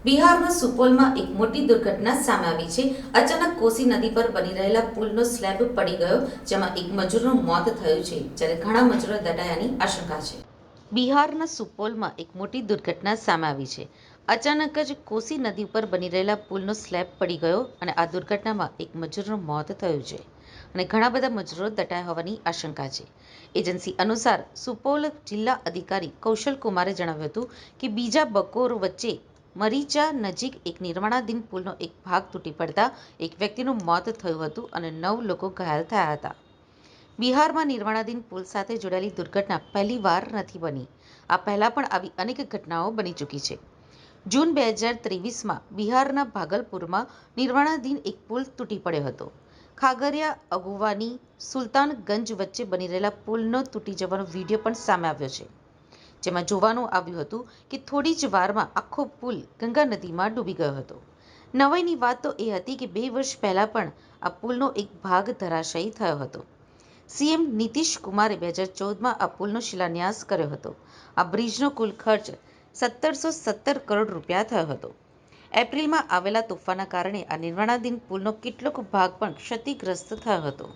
સુપોલમાં એક મોટી દુર્ઘટના સામે આવી છે. અચાનક કોસી નદી પર બની રહેલા પુલનો સ્લેબ પડી ગયો, જેમાં એક મજૂરનું મોત થયું છે, જ્યારે ઘણા મજૂરો દટાયાની આશંકા છે. બિહારના સુપોલમાં એક મોટી દુર્ઘટના સામે આવી છે. અચાનક જ કોસી નદી ઉપર બની રહેલા પુલનો સ્લેબ પડી ગયો અને આ દુર્ઘટનામાં એક મજૂરનું મોત થયું છે અને ઘણા બધા મજૂરો દટાયા હોવાની આશંકા છે. એજન્સી અનુસાર સુપોલ જિલ્લા અધિકારી કૌશલ કુમારે જણાવ્યું હતું કે બીજા બકોર વચ્ચે મરીચા નજીક એક નિર્માણાધીન પુલનો એક ભાગ તૂટી પડતા એક વ્યક્તિનું મોત થયું હતું અને નવ લોકો ઘાયલ થયા હતા. બિહારમાં નિર્માણાધીન પુલ સાથે જોડાયેલી દુર્ઘટના પહેલીવાર નથી બની. આ પહેલા પણ આવી અનેક ઘટનાઓ બની ચૂકી છે. જૂન બે હજાર ત્રેવીસમાં બિહારના ભાગલપુરમાં નિર્માણાધીન એક પુલ તૂટી પડ્યો હતો. ખાગરિયા, અગુવાની, સુલતાનગંજ વચ્ચે બની રહેલા પુલનો તૂટી જવાનો વીડિયો પણ સામે આવ્યો છે. જેમાં જોવાનું આવ્યું હતું કે થોડી જ વારમાં આખો પુલ ગંગા નદીમાં ડૂબી ગયો હતો. નવાઈની વાત તો એ હતી કે બે વર્ષ પહેલા પણ આ પુલનો એક ભાગ ધરાશાયી થયો હતો. સીએમ નીતિશ કુમારે બે હજાર ચૌદમાં આ પુલનો શિલાન્યાસ કર્યો હતો. આ બ્રિજનો કુલ ખર્ચ સત્તરસો સત્તર કરોડ રૂપિયા થયો હતો. એપ્રિલમાં આવેલા તોફાનના કારણે આ નિર્માણાધીન પુલનો કેટલોક ભાગ પણ ક્ષતિગ્રસ્ત થયો હતો.